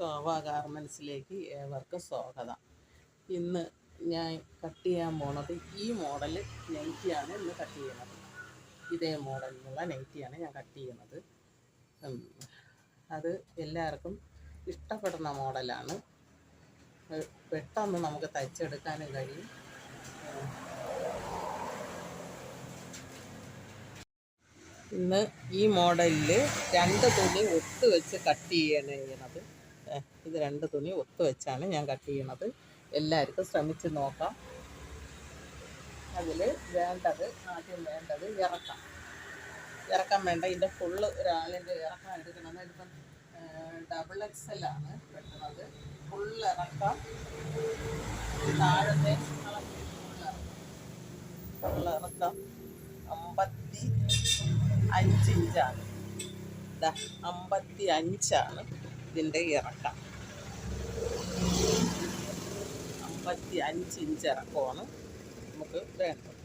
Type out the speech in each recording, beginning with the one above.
ശോഭ ഗാർമെൻസിലേക്ക് ഏവർക്കും സ്വാഗതം. ഇന്ന് ഞാൻ കട്ട് ചെയ്യാൻ പോണത് ഈ മോഡൽ നൈറ്റിയാണ് ഇന്ന് കട്ട് ചെയ്യുന്നത്. ഇതേ മോഡലിലുള്ള നൈറ്റിയാണ് ഞാൻ കട്ട് ചെയ്യുന്നത്. അത് എല്ലാവർക്കും ഇഷ്ടപ്പെടുന്ന മോഡലാണ്. പെട്ടെന്ന് നമുക്ക് തയ്ച്ചെടുക്കാനും കഴിയും. ഇന്ന് ഈ മോഡലിൽ രണ്ട് തുണി ഒത്ത് വെച്ച് കട്ട് ചെയ്യണം ചെയ്യണത് ഇത് രണ്ട് തുണി ഒത്ത് വെച്ചാണ് ഞാൻ കട്ട് ചെയ്യണത്. എല്ലാവർക്കും ശ്രമിച്ച് നോക്കാം. അതിൽ വേണ്ടത് ആദ്യം വേണ്ടത് ഇറക്കാം. ഇറക്കാൻ വേണ്ട ഇതിന്റെ ഫുള്ള് ഒരാളിന്റെ ഇറക്കം എടുക്കണമെന്ന് ഇതിപ്പം ഡബിൾ എക്സ് എൽ ആണ് വെട്ടുന്നത് ഫുൾ ഇറക്കാം. താഴത്തെ ഫുൾ ഇറക്കാം. അമ്പത്തി അഞ്ച് ഇഞ്ചാണ്. ദാ അമ്പത്തി അഞ്ചാണ് ഇതിന്റെ ഇറക്കം. അമ്പത്തി അഞ്ച് ഇഞ്ച് ഇറക്കമാണ്. നമുക്ക് വേണ്ടത്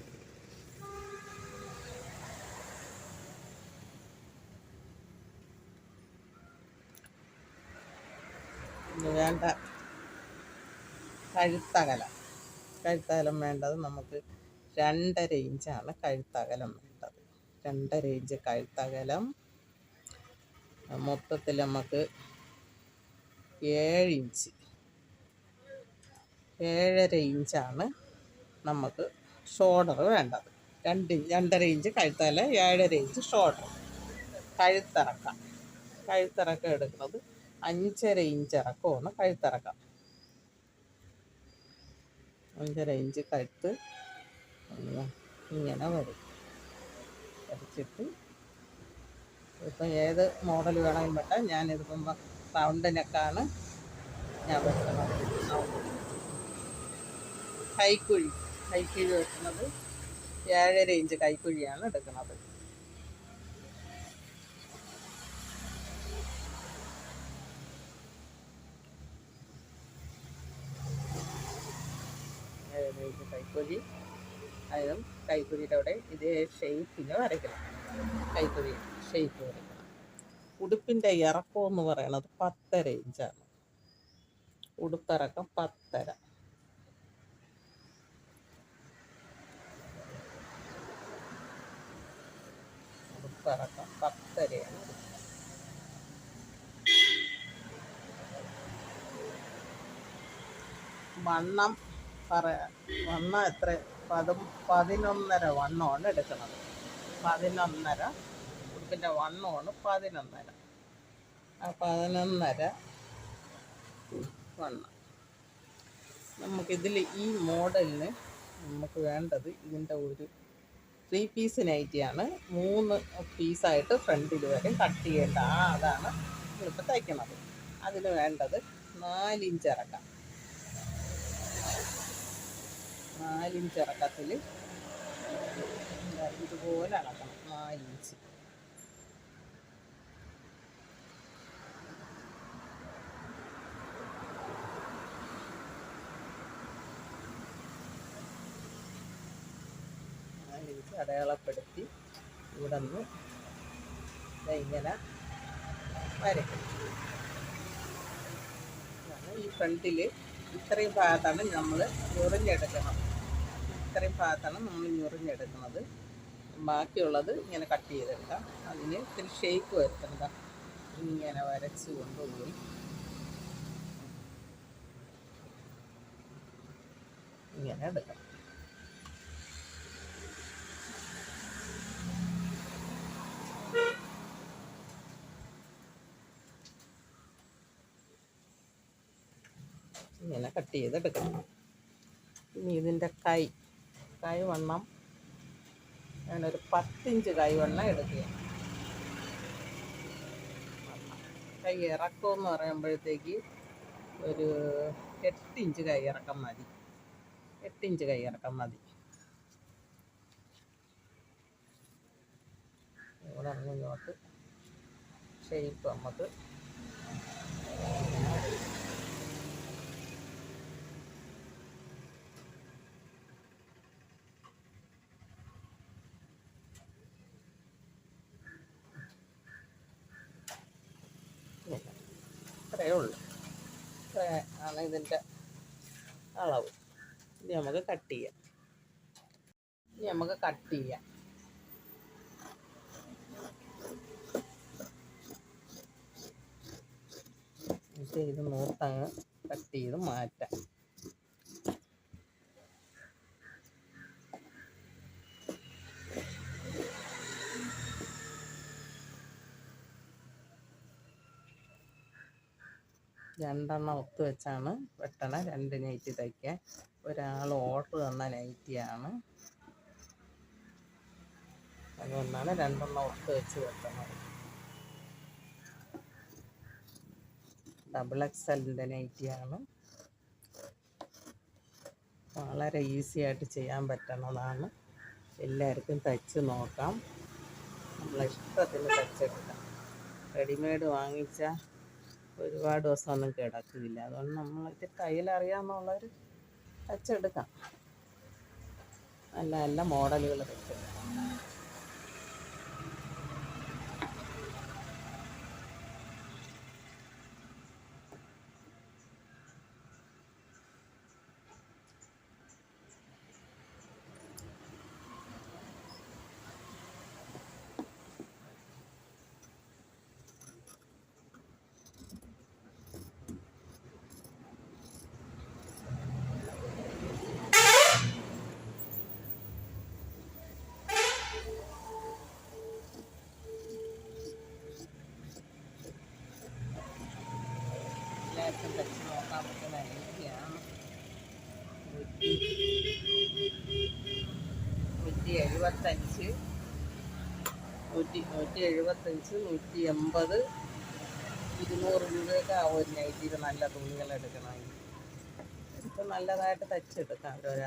വേണ്ട കഴുത്തകലം. കഴുത്തകലം വേണ്ടത് നമുക്ക് രണ്ടര ഇഞ്ചാണ് കഴുത്തകലം വേണ്ടത്. രണ്ടര ഇഞ്ച് കഴുത്തകലം. മൊത്തത്തിൽ നമുക്ക് ഏഴ് ഇഞ്ച് ഏഴര ഇഞ്ചാണ് നമുക്ക് ഷോൾഡർ വേണ്ടത്. രണ്ട് രണ്ടര ഇഞ്ച് കഴുത്തകല ഏഴര ഇഞ്ച് ഷോൾഡർ. കഴുത്തിറക്കാം. കഴുത്തിറക്കം എടുക്കുന്നത് അഞ്ചര ഇഞ്ച് ഇറക്കമാണ് കഴുത്തിറക്കം. അഞ്ചര ഇഞ്ച് കഴുത്ത് ഇങ്ങനെ- വരും. വരച്ചിട്ട് ഇപ്പം ഏത് മോഡൽ വേണമെങ്കിലും വെട്ടാം ഞാനിതിപ്പം റൗണ്ട് നെക്കാണ് ഞാൻ വെട്ടുന്നത് കൈക്കുഴി കൈക്കുഴി വെക്കുന്നത് ഏഴര ഇഞ്ച് കൈക്കുഴിയാണ് എടുക്കുന്നത്. ഏഴര ഇഞ്ച് കൈക്കുഴി. അതും കൈക്കുഴിയുടെ അവിടെ ഇതേ ഷേപ്പിന് വരയ്ക്കണം. കൈക്കുഴി ഷേപ്പ് വരയ്ക്കണം. ഉടുപ്പിന്റെ ഇറക്കം എന്ന് പറയണത് പത്തര ഇഞ്ചാണ് ഉടുപ്പിറക്കം പത്തര. ഉടുപ്പിറക്കം പത്തരയാണ് വണ്ണം പറയാ വണ്ണം എത്ര? പതും പതിനൊന്നര വണ്ണമാണ് എടുക്കുന്നത്. പതിനൊന്നര ഉടുപ്പിന്റെ വണ്ണമാണ് പതിനൊന്നര. ആ പതിനൊന്നര വണ്ണം. നമുക്കിതിൽ ഈ മോഡലിന് നമുക്ക് വേണ്ടത് ഇതിന്റെ ഒരു ത്രീ പീസ് നൈറ്റിയാണ്. മൂന്ന് പീസായിട്ട് ഫ്രണ്ടിൽ വരെ. കട്ട് ചെയ്യേണ്ട. ആ അതാണ് നമ്മളിപ്പോൾ തയ്ക്കുന്നത് അതിന് വേണ്ടത് നാലിഞ്ച് ഇറക്കാം. നാലിഞ്ച് ഇറക്കത്തിൽ ഇതുപോലെ അളക്കണം. നാലിഞ്ച് അടയാളപ്പെടുത്തി ഇവിടെ നിന്ന് ഇങ്ങനെ വരയ്ക്കും ഈ ഫ്രണ്ടിൽ ഇത്രയും ഭാഗത്താണ് നമ്മൾ ഞൊറിഞ്ഞെടുക്കണം. ഇത്രയും ഭാഗത്താണ് നമ്മൾ ഞൊറിഞ്ഞെടുക്കുന്നത്. ബാക്കിയുള്ളത് ഇങ്ങനെ കട്ട് ചെയ്തെടുക്കാം. അതിന് ഇത്തിരി ഷേപ്പ് വരുത്തണ്ട ഇങ്ങനെ വരച്ച് കൊണ്ടുപോയി ഇങ്ങനെ എടുക്കാം. ഇങ്ങനെ കട്ട് ചെയ്തെടുക്കണം. ഇനി ഇതിന്റെ കൈ കൈ വണ്ണം ഞാനൊരു പത്തിഞ്ച് കൈ വണ്ണം എടുക്കുക കൈ ഇറക്കം എന്ന് പറയുമ്പോഴത്തേക്ക് ഒരു എട്ടിഞ്ച് കൈ ഇറക്കം മതി. എട്ടിഞ്ച് കൈ ഇറക്കം മതി. ഇവിടെ ഇങ്ങോട്ട് ഷേപ്പ് നമുക്ക് ഇത്രയേ ഉള്ളൂ. ആണ് ഇതിന്റെ അളവ്. ഇനി നമുക്ക് കട്ട് ചെയ്യാം. ഇനി നമുക്ക് കട്ട് ചെയ്യാം. ഇത് നൂത്തങ്ങ് കട്ട് ചെയ്ത് മാറ്റാം. രണ്ടെണ്ണം ഒത്തു വെച്ചാണ് വെട്ടണ രണ്ട് നൈറ്റി തയ്ക്കാൻ ഒരാൾ ഓർഡർ തന്ന നൈറ്റിയാണ് അതുകൊണ്ടാണ് രണ്ടെണ്ണം ഒത്തു വെച്ച് വെട്ടണത് ഡബിൾ എക്സലിന്റെ നൈറ്റിയാണ് വളരെ ഈസി ആയിട്ട് ചെയ്യാൻ പറ്റുന്നതാണ്. എല്ലാവർക്കും തയ്ച്ച് നോക്കാം. നമ്മളെ ഇഷ്ടത്തിന് തയ്ച്ചെടുക്കാം റെഡിമെയ്ഡ് വാങ്ങിച്ചാൽ ഒരുപാട് ദിവസമൊന്നും കിടക്കില്ല. അതുകൊണ്ട് നമ്മൾ ഇത് തയ്യലറിയാമെന്നുള്ളവർ തയ്ച്ചെടുക്കാം നല്ല നല്ല മോഡലുകൾ തയ്ച്ചെടുക്കാം എല്ലാവർക്കും തയ്ച്ച് നോക്കാൻ പറ്റുന്ന രീതിയാണ് നൂറ്റി എഴുപത്തഞ്ച് നൂറ്റി എഴുപത്തഞ്ച് നൂറ്റി എൺപത് ഇരുന്നൂറ് രൂപയൊക്കെ ആവും ഒരു നൈറ്റിയിൽ നല്ല തുണികൾ എടുക്കണമെങ്കിൽ. ഇപ്പം നല്ലതായിട്ട് തച്ചെടുക്കാം. ഒരു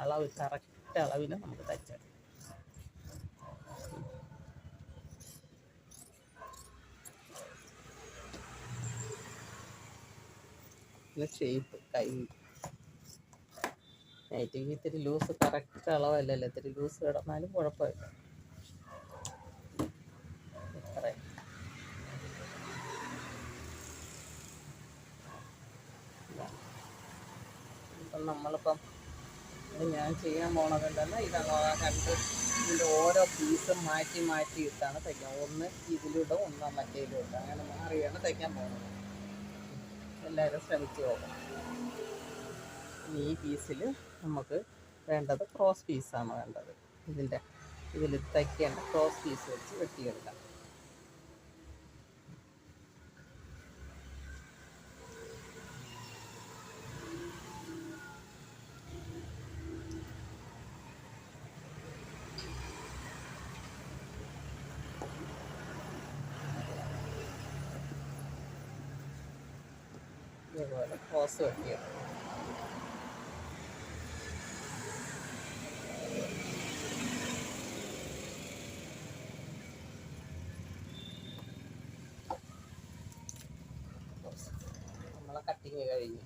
അളവ് കറക്റ്റ് അളവിൽ നമുക്ക് തച്ചെടുക്കാം. പിന്നെ ഷേപ്പ് കൈ. നൈറ്റിക്ക് ഇത്തിരി ലൂസ് കറക്റ്റ് അളവല്ലല്ലോ. ഇത്തിരി ലൂസ് കിടന്നാലും കുഴപ്പമില്ല. ഇപ്പം നമ്മളിപ്പം ഞാൻ ചെയ്യാൻ പോണതുണ്ടല്ലോ. ഇതാണ് രണ്ട് ഇതിന്റെ ഓരോ പീസും മാറ്റി മാറ്റി ഇട്ടാണ് തയ്ക്കാൻ ഒന്ന് ഇതിലിടും ഒന്ന് മറ്റേലും ഇടും അങ്ങനെ മാറിയാണ് തയ്ക്കാൻ പോകുന്നത്. എല്ലാവരും ശ്രമിച്ചു നോക്കണം. ഈ പീസിൽ നമുക്ക് വേണ്ടത് ക്രോസ് പീസാണ് വേണ്ടത്. ഇതിന്റെ ഇതിൽ തയ്ക്കേണ്ട ക്രോസ് പീസ് വെച്ച് വെട്ടിയെടുക്കാം. ക്രോസ് വെട്ടിയെടുക്കാം നമ്മളെ കട്ടിങ് കഴിഞ്ഞു.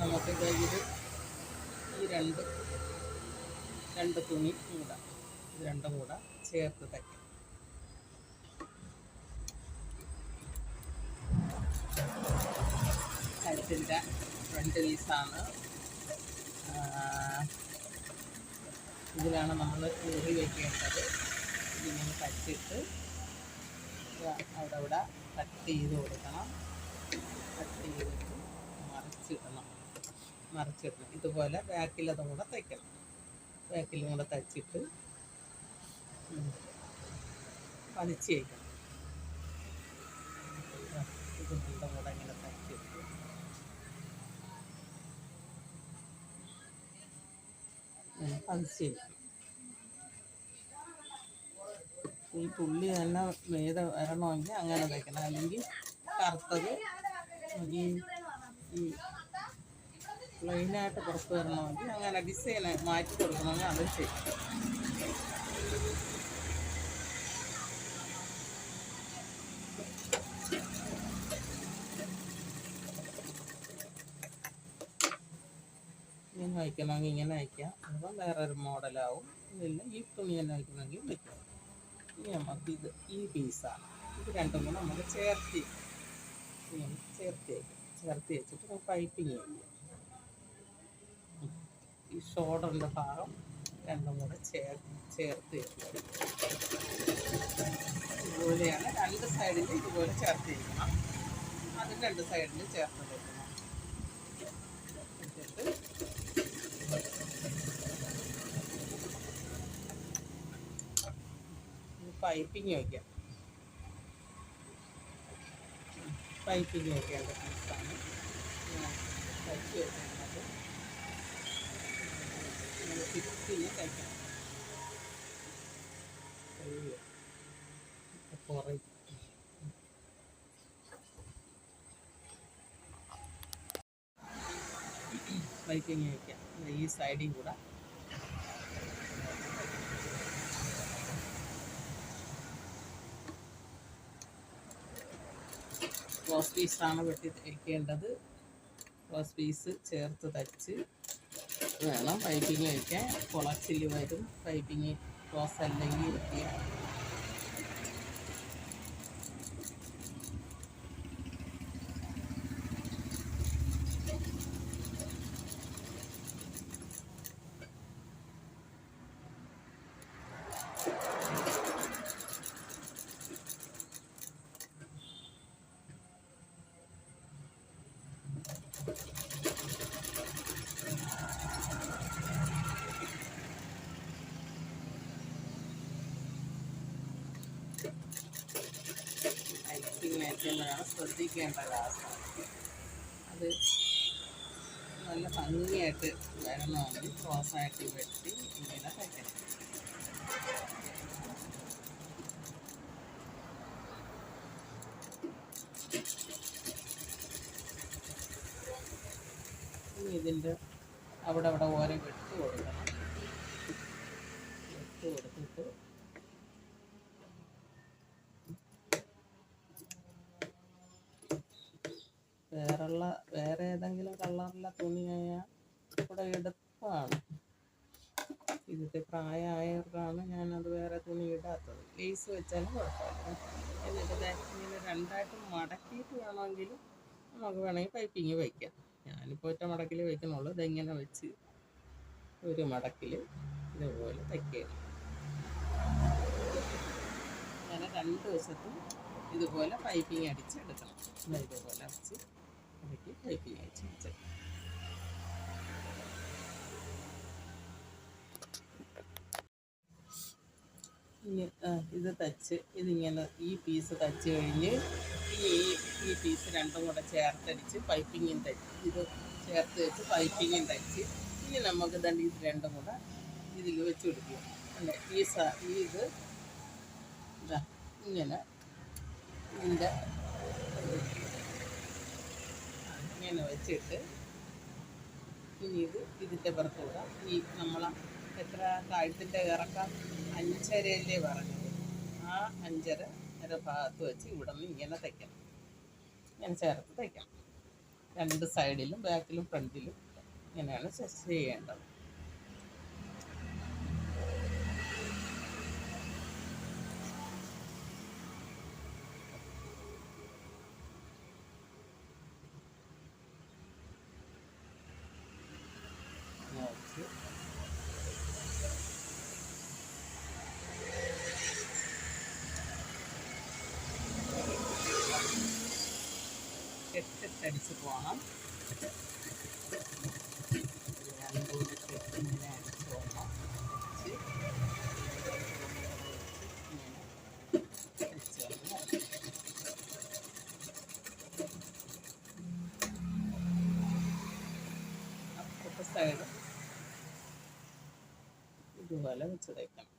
നമുക്ക് കഴിഞ്ഞിട്ട് ഈ രണ്ട് രണ്ട് തുണി. കൂടെ ചേർത്ത് തയ്ക്കാം കഴുത്തിന്റെ ഫ്രണ്ട് പീസാണ് ഇതിലാണ് നമ്മൾ ഊറി വയ്ക്കേണ്ടത് ഇതിങ്ങനെ തച്ചിട്ട് അവിടെ അവിടെ കട്ട് ചെയ്ത് കൊടുക്കണം. കട്ട് ചെയ്തിട്ട് മറിച്ചിടണം. മറിച്ചിടണം. ഇതുപോലെ ബാക്കിലതും കൂടെ തയ്ക്കണം. ബാക്കിലും കൂടെ തച്ചിട്ട് ഈ പുള്ളി തന്നെ വേദ വരണമെങ്കിൽ അങ്ങനെ തയ്ക്കണം. അല്ലെങ്കിൽ കറുത്തത് ഈ പ്ലെയിനായിട്ട് പുറത്ത് വരണമെങ്കിൽ അങ്ങനെ ഡിസൈൻ മാറ്റി കൊടുക്കണമെങ്കിൽ അത് ചെയ്യും ഇങ്ങനെ വയ്ക്കണമെങ്കിൽ ഇങ്ങനെ അയക്കാം. അപ്പം വേറൊരു മോഡലാവും. ഇല്ല ഈ തുണി തന്നെ വയ്ക്കണമെങ്കിൽ വയ്ക്കാം ഇനി നമുക്ക് ഇത് ഈ പീസാണ് ഇത് രണ്ടും കൂടെ നമുക്ക് ചേർത്തി ഇങ്ങനെ ചേർത്ത് ചേർത്ത് വെച്ചിട്ട് നമുക്ക് പൈപ്പിങ് ചെയ്യാം. ഈ ഷോൾഡറിന്റെ ഭാഗം രണ്ടും കൂടെ ചേർ ചേർത്ത് ഇതുപോലെയാണ് രണ്ട് സൈഡിൽ ഇതുപോലെ ചേർത്ത് വെക്കണം. അതും രണ്ട് സൈഡിൽ ചേർത്ത് വെച്ചിട്ട് പൈപ്പിങ് വയ്ക്കാം പൈപ്പിങ് വയ്ക്കേണ്ട പീസാണ് തയ്ച്ച് വെക്കുന്നത് ഫിറ്റിങ് തയ്ക്കണം അയ്യോ. കുറയും പൈപ്പിങ് വയ്ക്കാം ഈ സൈഡിൽ കൂടെ. ക്ലോസ് പീസാണ് വെട്ടി തയ്ക്കേണ്ടത് ക്ലോസ് പീസ് ചേർത്ത് തയ്ച്ച് വേണം പൈപ്പിങ് വയ്ക്കാൻ കുളച്ചിൽ വരും പൈപ്പിങ് ക്ലോസ് അല്ലെങ്കിൽ വയ്ക്കുക വയ്ക്കുമ്പോഴാണ് ശ്രദ്ധിക്കേണ്ട ഗ്ലാസ്സാണ് അത് നല്ല ഭംഗിയായിട്ട് വരണമെങ്കിൽ ക്രോസായിട്ട് വെട്ടി ഇങ്ങനെ തയ്ക്കണം ഇനി ഇതിന്റെ അവിടെ അവിടെ ഓരോ വെട്ട് കൊടുക്കണം വെട്ട് കൊടുത്തിട്ട് വേറുള്ള വേറെ ഏതെങ്കിലും കളറിലെ തുണിയായാൽ ഇവിടെ എളുപ്പമാണ് ഇതിന്റെ പ്രായമായവർക്കാണ് ഞാനത് വേറെ തുണി ഇടാത്തത്. ലേസ് വെച്ചാലും കുഴപ്പമില്ല. എന്നിട്ട് ഇങ്ങനെ രണ്ടായിട്ട് മടക്കിയിട്ട് വേണമെങ്കിൽ നമുക്ക് വേണമെങ്കിൽ പൈപ്പിങ് വയ്ക്കാം ഞാനിപ്പോൾ ഒറ്റ മടക്കിൽ വയ്ക്കുന്നുള്ളൂ ഇതെങ്ങനെ വെച്ച് ഒരു മടക്കിൽ ഇതുപോലെ തയ്ക്കുകയാണ് അങ്ങനെ രണ്ട് വശത്തും ഇതുപോലെ പൈപ്പിങ് അടിച്ച് എടുക്കണം ഇതുപോലെ അടിച്ച് അടിച്ച് വെച്ചെടുക്കണം ഇനി ആ, ഇത് തച്ച് ഇതിങ്ങനെ ഈ പീസ് തച്ച് കഴിഞ്ഞ് ഈ ഈ പീസ് രണ്ടും കൂടെ ചേർത്തടിച്ച് പൈപ്പിങ്ങും തച്ച് ഇത് ചേർത്ത് വെച്ച് പൈപ്പിങ്ങും തച്ച് ഇനി നമുക്ക് തന്നെ ഇത് രണ്ടും കൂടെ ഇതിൽ വെച്ച് കൊടുക്കുക. അല്ലേ? ഈ സ ഇത് ഇങ്ങനെ ഇതിന്റെ ഇങ്ങനെ വെച്ചിട്ട് ഇനി ഇത് ഇതിന്റെ പുറത്ത് വിടാം ഈ നമ്മൾ എത്ര താഴ്ത്തിന്റെ ഇറക്കം? അഞ്ചരയല്ലേ പറഞ്ഞത്. ആ അഞ്ചര അര ഭാഗത്ത് വെച്ച് ഇവിടെ നിന്ന് ഇങ്ങനെ തയ്ക്കണം. ഇങ്ങനെ ചേർത്ത് തയ്ക്കണം. രണ്ട് സൈഡിലും ബാക്കിലും ഫ്രണ്ടിലും ഇങ്ങനെയാണ് ചെയ്യേണ്ടത് ഇങ്ങനെ വെച്ച് കെട്ടിട്ടടിച്ച് പോകണം രണ്ടുകൂടി കെട്ടി ഇങ്ങനെ അടിച്ച് പോകണം അടിച്ച് ഇങ്ങനെ വെച്ച് കഴിഞ്ഞാൽ അപ്പുറത്തെ സൈഡ് ഇതുപോലെ വെച്ച് തയ്ക്കണം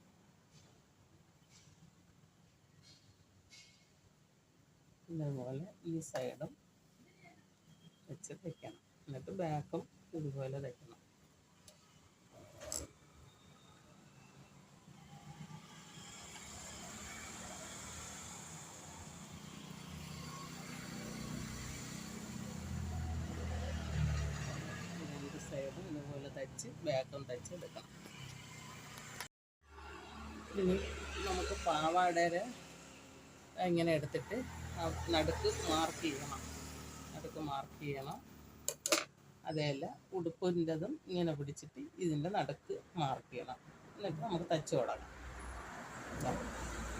ഇതേപോലെ ഈ സൈഡും വെച്ച് തയ്ക്കണം എന്നിട്ട് ബാക്കും ഇതുപോലെ തയ്ക്കണം സൈഡും ഇതുപോലെ തയ്ച്ച് ബാക്കും ബാക്കും തയ്ച്ചെടുക്കണം ഇനി നമുക്ക് പാവാടയുടെ ഇങ്ങനെ എടുത്തിട്ട് നടുക്ക് മാർക്ക് ചെയ്യണം. നടുക്ക് മാർക്ക് ചെയ്യണം. അതേല്ല ഉടുപ്പിന്റെതും ഇങ്ങനെ പിടിച്ചിട്ട് ഇതിന്റെ നടുക്ക് മാർക്ക് ചെയ്യണം. എന്നിട്ട് നമുക്ക് തച്ചു തുടങ്ങാം. ഇതാ.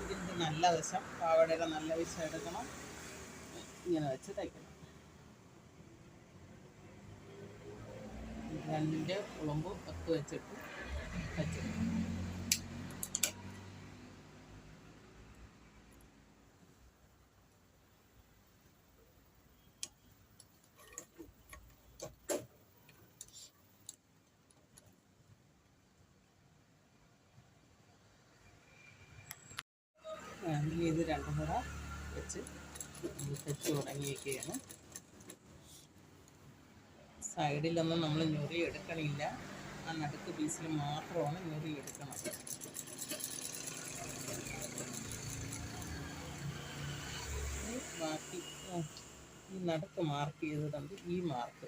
ഇതിന്റെ നല്ല വശം പാവാടയുടെ നല്ല വശം എടുക്കണം. ഇങ്ങനെ വെച്ച് തയ്ക്കണം. രണ്ട് കുളമ്പ് ഒത്ത് വെച്ചിട്ട് തച്ചെടുക്കണം ഇനി ഇത് രണ്ടും കൂടെ വെച്ച് തെച്ച് തെച്ച് വയ്ക്കുകയാണ് സൈഡിലൊന്നും നമ്മൾ ഞൊറി എടുക്കണില്ല. ആ നടുക്ക് പീസിൽ മാത്രമാണ് ഞൊറി എടുക്കണത് ബാക്കി ഈ നടുക്ക് മാർക്ക് ചെയ്തതുണ്ട് ഈ മാർക്ക്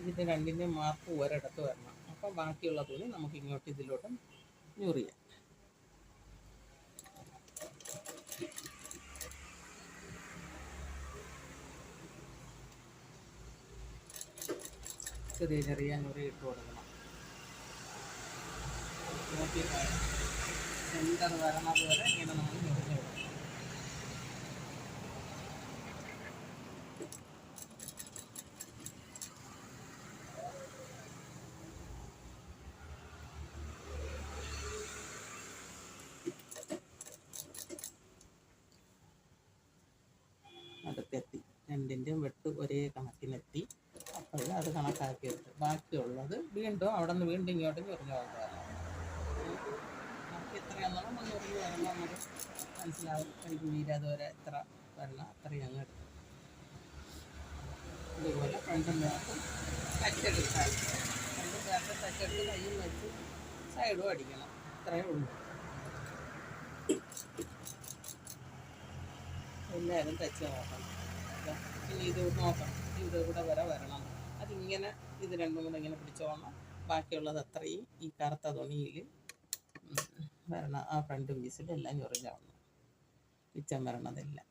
ഇതിന്റെ രണ്ടിന്റെ മാർക്ക് ഒരിടത്ത് വരണം. അപ്പം ബാക്കിയുള്ള തുണി നമുക്ക് ഇങ്ങോട്ട് ഇതിലോട്ടും ഞൊറിയാം. ചെറിയ ചെറിയ ഞൊറി ഇട്ട് കൊടുക്കണം. നോക്കി സെന്റർ വരണത് വരെ ഇങ്ങനെ നമ്മൾ ഞൊറിഞ്ഞ് കൊടുക്കണം അടുത്തെത്തി രണ്ടിന്റെയും വെട്ട് ഒരേ കണക്കിനെത്തി അപ്പോൾ അത് കണക്കാക്കിയിട്ട് ബാക്കിയുള്ളത് വീണ്ടും അവിടെ നിന്ന് വീണ്ടും ഇങ്ങോട്ട് ചൊറിഞ്ഞു കൊണ്ടുവരണം നമുക്ക് എത്രയാണെന്നുള്ള നമ്മൾ ചൊറിഞ്ഞ് വരുമ്പോൾ നമുക്ക് മനസ്സിലാവും എനിക്ക് വീരാതെ എത്ര വരണം അത്രയും അങ്ങ് എടുക്കും. ഇതുപോലെ ഫ്രണ്ടും ബാക്കും ഫ്രണ്ടും തച്ചെടുത്ത് കയ്യും വെച്ച് സൈഡും അടിക്കണം. ഇത്രയേ ഉള്ളൂ. എല്ലാവരും തച്ച് നോക്കണം. ഇനി ഇത് നോക്കണം. ഇത് ഇവിടെ വരെ വരണം. അതിങ്ങനെ ഇത് രണ്ടും കൂടെ ഇങ്ങനെ പിടിച്ചോണം. ബാക്കിയുള്ളത് അത്രയും. ഈ കറുത്ത തുണിയിൽ വരണം ആ ഫ്രണ്ട് പീസിലെല്ലാം ചൊറിഞ്ഞാവണം പിച്ചം വരണതെല്ലാം.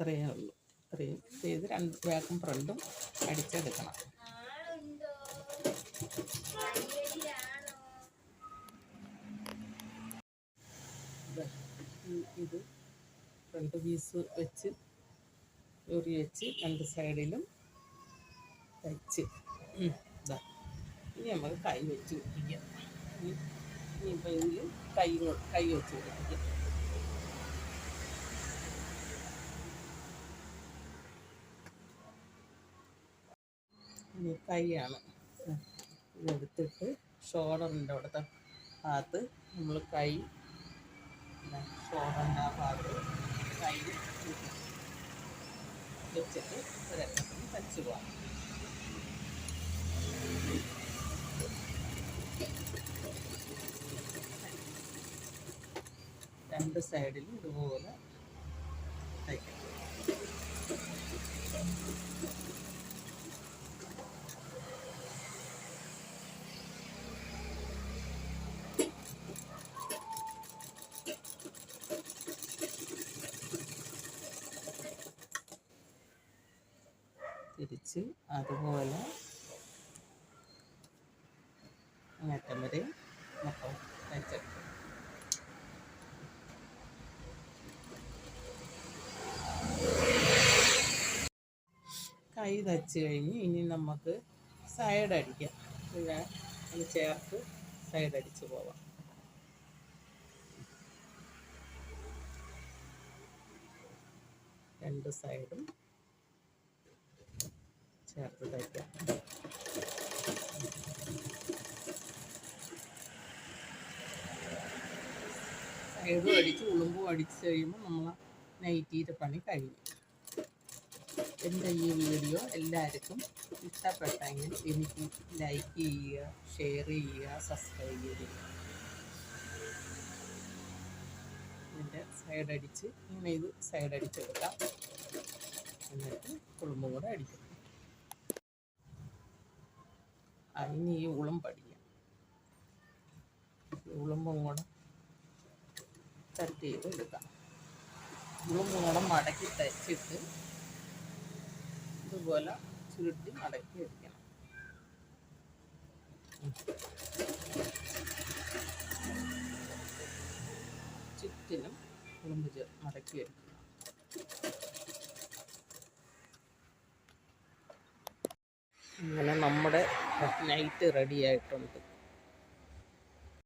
ഇത്രയേ ഉള്ളൂ. ഇത്രയും ചെയ്ത് രണ്ട് ബാക്കും ഫ്രണ്ടും അടിച്ചെടുക്കണം. ഇത് രണ്ട് പീസ് വെച്ച് ഊറി വെച്ച് രണ്ട് സൈഡിലും വെച്ച് ഇതാ ഇനി നമുക്ക് കൈ വെച്ച് പിടിപ്പിക്കാം ഇനി ഇനിയിപ്പോൾ ഇതിൽ കൈ കൈ വെച്ച് പിടിപ്പിക്കാം കൈയാണ്. ഇതെടുത്തിട്ട് ഷോൾഡറിന്റെ അവിടുത്തെ ഭാഗത്ത് നമ്മൾ കൈ ഷോൾഡറിന്റെ ആ ഭാഗത്ത് കൈ വെച്ചിട്ട് ഒരക്കത്തിന് തച്ച് പോകാം രണ്ട് സൈഡിലും ഇതുപോലെ തയ്ക്കണം അതുപോലെ അങ്ങറ്റം വരെ മൊത്തം തയ്ച്ചെടുക്കും കൈ തച്ച് കഴിഞ്ഞ് ഇനി നമുക്ക് സൈഡ് അടിക്കാം. പിന്നെ അത് ചേർത്ത് സൈഡ് അടിച്ച് പോവാം. രണ്ട് സൈഡും ചേർത്ത് തയ്ക്കാം സൈഡും അടിച്ച് ഉളുമ്പും അടിച്ച് കഴിയുമ്പോൾ നമ്മൾ നൈറ്റീന്റെ പണി കഴിയും എന്റെ ഈ വീഡിയോ എല്ലാവർക്കും ഇഷ്ടപ്പെട്ടെങ്കിൽ എനിക്ക് ലൈക്ക് ചെയ്യുക ഷെയർ ചെയ്യുക സബ്സ്ക്രൈബ് ചെയ്യുക. ഇതിന്റെ സൈഡ് അടിച്ച് ഇങ്ങനെ ഇത് സൈഡ് അടിച്ചെടുക്കാം എന്നിട്ട് കുളുമ്പും കൂടെ അടിക്കും. അതിന് ഈ ഉളും പഠിക്കാം ഈ ഉളുമ്പും കൂടെ കട്ട് ചെയ്ത് എടുക്കാം. ഉളുമ്പും കൂടെ മടക്കി തച്ചിട്ട് ഇതുപോലെ ചുരുട്ടി മടക്കി എടുക്കണം. ചുറ്റിനും ഉളുമ്പ് ചേർ മടക്കി എടുക്കുക അങ്ങനെ നമ്മുടെ നൈറ്റ് റെഡി ആയിട്ടുണ്ട്.